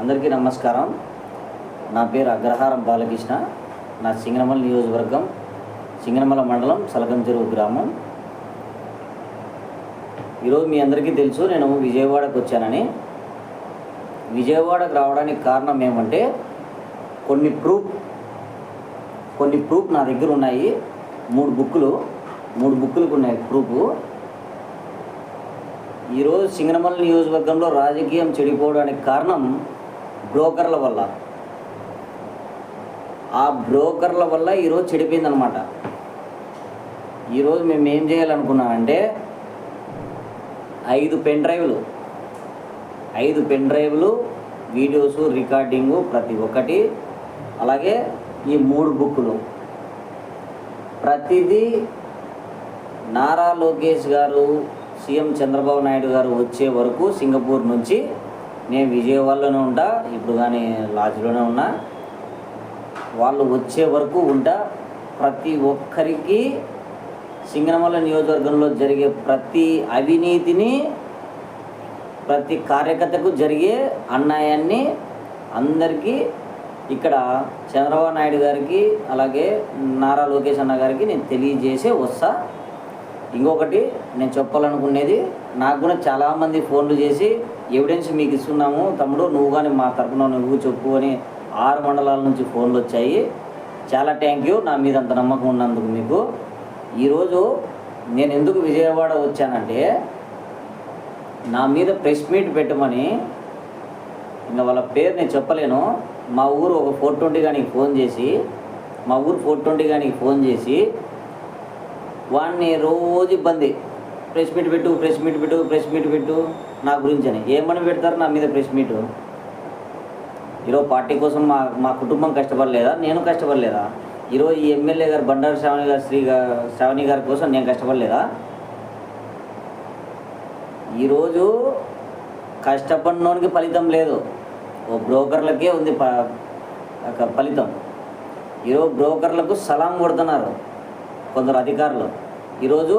అందరికీ నమస్కారం. నా పేరు అగ్రహారం బాలకృష్ణ. నా సింగనమల నియోజకవర్గం సింగనమల మండలం సలగం చెరువు గ్రామం. ఈరోజు మీ అందరికీ తెలుసు నేను విజయవాడకు వచ్చానని. విజయవాడకు రావడానికి కారణం ఏమంటే కొన్ని ప్రూఫ్ కొన్ని ప్రూఫ్ నా దగ్గర ఉన్నాయి. మూడు బుక్కులు మూడు బుక్కులకు ఉన్నాయి ప్రూఫ్. ఈరోజు సింగనమల నియోజకవర్గంలో రాజకీయం చెడిపోవడానికి కారణం బ్రోకర్ల వల్ల. ఆ బ్రోకర్ల వల్ల ఈరోజు చెడిపోయిందనమాట ఈరోజు మేము ఏం చేయాలనుకున్నామంటే ఐదు పెన్ డ్రైవ్లు ఐదు పెన్ డ్రైవ్లు వీడియోస్ రికార్డింగు ప్రతి ఒక్కటి అలాగే ఈ మూడు బుక్కులు. ప్రతిదీ నారా లోకేష్ గారు సీఎం చంద్రబాబు నాయుడు గారు వచ్చే వరకు సింగపూర్ నుంచి నేను విజయవాడలోనే ఉంటా ఇప్పుడు కానీ లాజ్లోనే ఉన్నా. వాళ్ళు వచ్చే వరకు ఉంటా. ప్రతి ఒక్కరికి సింగనమల నియోజకవర్గంలో జరిగే ప్రతి అవినీతిని ప్రతి కార్యకర్తకు జరిగే అన్యాయాన్ని అందరికీ ఇక్కడ చంద్రబాబు నాయుడు గారికి అలాగే నారా లోకేష్ అన్న గారికి నేను తెలియజేసే వస్తా. ఇంకొకటి నేను చెప్పాలనుకునేది నాకు కూడా చాలామంది ఫోన్లు చేసి ఎవిడెన్స్ మీకు ఇస్తున్నాము తమ్ముడు నువ్వు కానీ మా తరఫున నువ్వు చెప్పు అని ఆరు మండలాల నుంచి ఫోన్లు వచ్చాయి. చాలా థ్యాంక్ యూ నా మీద అంత నమ్మకం ఉన్నందుకు మీకు. ఈరోజు నేను ఎందుకు విజయవాడ వచ్చానంటే నా మీద ప్రెస్ మీట్ పెట్టమని ఇంకా వాళ్ళ పేరు నేను చెప్పలేను. మా ఊరు ఒక ఫోర్ ట్వంటీ కానీ ఫోన్ చేసి మా ఊరు ఫోర్ ట్వంటీ కానీ ఫోన్ చేసి వాడిని రోజు ఇబ్బంది. ప్రెస్ మీట్ పెట్టు ప్రెస్ మీట్ పెట్టు ప్రెస్ మీట్ పెట్టు. నా గురించి అని. ఏమని పెడతారు? నా మీద ప్రెస్ మీట్. ఈరోజు పార్టీ కోసం మా మా కుటుంబం కష్టపడలేదా? నేను కష్టపడలేదా? ఈరోజు ఈ ఎమ్మెల్యే గారు బండారు శ్రావణి గారు శ్రీ శ్రావణి గారి కోసం నేను కష్టపడలేదా? ఈరోజు కష్టపడినోనికి ఫలితం లేదు. ఓ బ్రోకర్లకే ఉంది ప ఒక ఫలితం. ఈరోజు బ్రోకర్లకు సలాం కొడుతున్నారు. కొందరు అధికారులు. ఈరోజు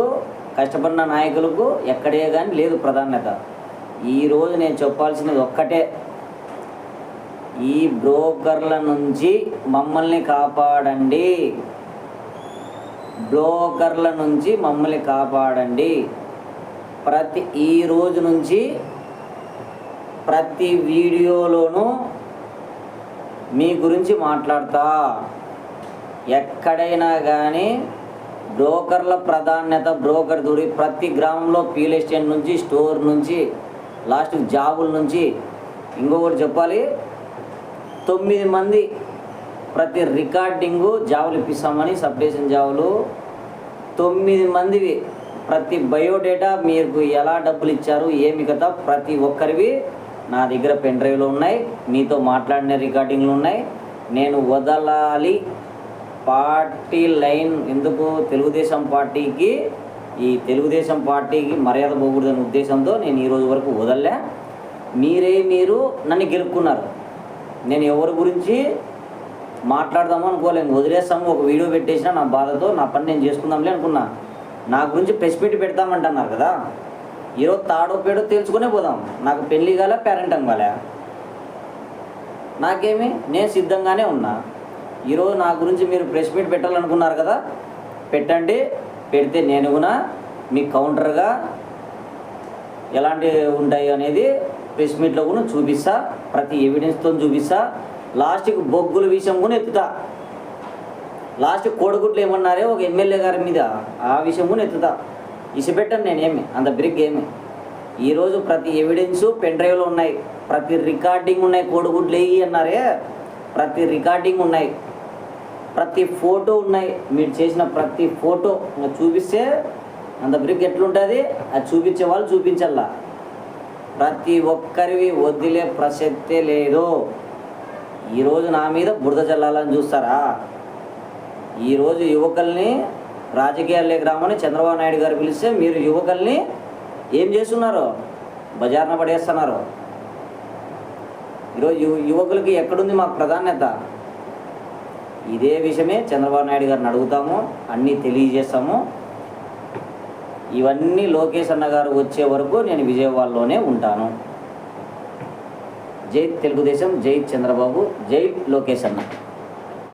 కష్టపడిన నాయకులకు ఎక్కడే కానీ లేదు ప్రాధాన్యత. ఈరోజు నేను చెప్పాల్సినది ఒక్కటే. ఈ బ్రోకర్ల నుంచి మమ్మల్ని కాపాడండి. బ్రోకర్ల నుంచి మమ్మల్ని కాపాడండి. ప్రతి ఈ రోజు నుంచి ప్రతి వీడియోలోనూ మీ గురించి మాట్లాడతా. ఎక్కడైనా కానీ బ్రోకర్ల ప్రాధాన్యత బ్రోకర్ దూరి ప్రతి గ్రామంలో పీల్ ఎస్టేట్ నుంచి స్టోర్ నుంచి లాస్ట్ జాబుల నుంచి. ఇంకొకటి చెప్పాలి. తొమ్మిది మంది ప్రతి రికార్డింగు జాబులు ఇప్పిస్తామని సబ్డేషన్ జాబులు. తొమ్మిది మందివి ప్రతి బయోడేటా మీకు ఎలా డబ్బులు ఇచ్చారు ఏమి కదా ప్రతి ఒక్కరివి నా దగ్గర పెన్ డ్రైవ్లు ఉన్నాయి. మీతో మాట్లాడిన రికార్డింగ్లు ఉన్నాయి. నేను వదలాలి. పార్టీ లైన్ ఎందుకు తెలుగుదేశం పార్టీకి ఈ తెలుగుదేశం పార్టీకి మర్యాద పోకూడదనే ఉద్దేశంతో నేను ఈరోజు వరకు వదలలే. మీరే మీరు నన్ను గెలుపుకున్నారు నేను ఎవరి గురించి మాట్లాడదాము అనుకోలేము వదిలేస్తాము ఒక వీడియో పెట్టేసినా నా బాధతో నా పని నేను చేసుకుందాంలే అనుకున్నా. నా గురించి ప్రెస్ మీట్ పెడతామంటున్నారు కదా. ఈరోజు తాడో పేడో తెలుసుకునే పోదాం. నాకు పెళ్ళి కాలే పేరెంట్ కాలే. నాకేమి? నేను సిద్ధంగానే ఉన్నా. ఈరోజు నా గురించి మీరు ప్రెస్ మీట్ పెట్టాలనుకున్నారు కదా పెట్టండి పెడితే నేను కూడా మీ కౌంటర్గా ఎలాంటి ఉంటాయి అనేది ప్రెస్ మీట్లో కూడా చూపిస్తా ప్రతి ఎవిడెన్స్తో చూపిస్తా. లాస్ట్కి బొగ్గుల విషయం కూడా ఎత్తుతా. లాస్ట్ కోడిగుడ్లు ఏమన్నారే ఒక ఎమ్మెల్యే గారి మీద ఆ విషయం కూడా ఎత్తుతా. ఇసిపెట్టాను నేనేమి అంత బ్రిక్ ఏమి. ఈరోజు ప్రతి ఎవిడెన్సు పెన్ డ్రైవ్లో ఉన్నాయి. ప్రతి రికార్డింగ్ ఉన్నాయి కోడిగుడ్లు వేయి అన్నారే ప్రతి రికార్డింగ్ ఉన్నాయి. ప్రతి ఫోటో ఉన్నాయి. మీరు చేసిన ప్రతి ఫోటో చూపిస్తే అంత బ్రిక్ ఎట్లుంటుంది? అది చూపించే వాళ్ళు చూపించాలా ప్రతి ఒక్కరివి వదిలే ప్రసక్తే లేదు. ఈరోజు నా మీద బురద చల్లాలని చూస్తారా? ఈరోజు యువకుల్ని రాజకీయాల్లోకి రామని చంద్రబాబు నాయుడు గారు పిలిస్తే మీరు యువకుల్ని ఏం చేస్తున్నారు? బజార్న పడేస్తున్నారు. ఈరోజు యువకులకి ఎక్కడుంది మాకు ప్రాధాన్యత? ఇదే విషయమే చంద్రబాబు నాయుడు గారిని అడుగుతాము అన్నీ తెలియజేస్తాము. ఇవన్నీ లోకేష్ అన్న గారు వచ్చే వరకు నేను విజయవాడలోనే ఉంటాను. జై తెలుగుదేశం జై చంద్రబాబు జై లోకేష్ అన్న.